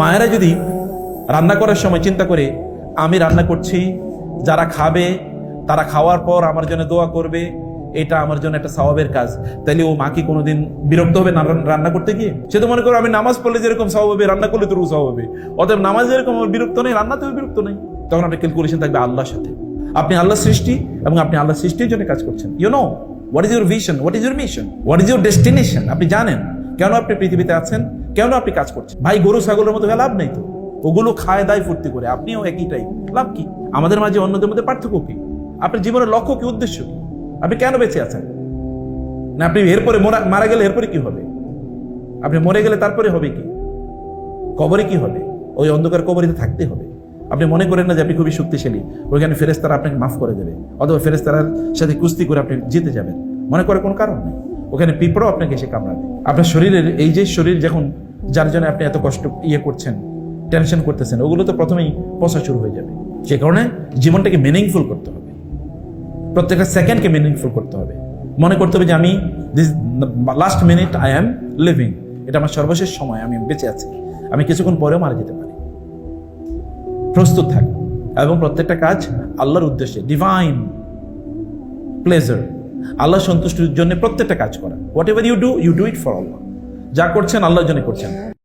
মায়েরা যদি রান্না করার সময় চিন্তা করে, আমি রান্না করছি, যারা খাবে, তারা খাওয়ার পর আমার জন্য দোয়া করবে, এটা আমার জন্য একটা স্বভাবের কাজ। তাইলে ও মা কি কোনোদিন বিরক্ত হবে না রান্না করতে গিয়ে? সে তো মনে করো, আমি নামাজ পড়লে যেরকম স্বভাব হবে, রান্না করলে তো স্বভাব হবে। অতএব নামাজ যেরকম আমার বিরক্ত নেই, রান্নাতেও বিরক্ত নেই। তখন আপনি ক্যালকুলেশন থাকবে আল্লাহর সাথে। আপনি আল্লাহ সৃষ্টি এবং আপনি আল্লাহ সৃষ্টির জন্য কাজ করছেন। You know what is your vision what is your mission what is your destination আপনি জানেন। কেন আপনি পৃথিবীতে আছেন? কেন আপনি কাজ করছেন? ভাই, গরু, ছাগলের মতো লাভ নেই তো। ওগুলো খায়, দায়, ফুর্তি করে। আপনিও একই টাইপ লাভ কি? আমাদের মাঝে অন্যদের মধ্যে পার্থক্য কি? আপনার জীবনের লক্ষ্য কি, উদ্দেশ্য কি? আপনি কেন বেঁচে আছেন? না, আপনি এরপরে মোরা- গেলে এরপরে কি হবে? আপনি মরে গেলে তারপরে হবে কি? কবরে কি হবে? ওই অন্ধকার কবরিতে থাকতে হবে। আপনি মনে করেন না যে আপনি খুবই শক্তিশালী। ওইখানে ফেরেস্তারা আপনাকে মাফ করে দেবে। অথবা ফেরেস্তারার সাথে কুস্তি করে আপনি জিতে যাবেন। মনে করে কোনো কারণ নেই। ওখানে পিঁপড়াও আপনাকে এসে কামড়াবে। আপনার শরীরের, এই যে শরীর যখন, যার জন্য আপনি এত কষ্ট ইয়ে করছেন টেনশন করতেছেন, ওগুলো তো প্রথমেই পচা শুরু হয়ে যাবে। সে কারণে জীবনটাকে মিনিংফুল করতে হবে। প্রত্যেকটা সেকেন্ডকে মিনিংফুল করতে হবে। মনে করতে হবে যে আমি this last minute I am living এটা আমার সর্বশেষ সময়, আমি বেঁচে আছি। আমি কিছুক্ষণ পরেও মারা যেতে পারি। প্রস্তুত থাক এবং প্রত্যেকটা কাজ আল্লাহর উদ্দেশ্যে ডিভাইন প্লেজার আল্লাহ সন্তুষ্টির জন্য প্রত্যেকটা কাজ করা whatever you do you do it for Allah যা করছেন, আল্লাহর জন্য করছেন।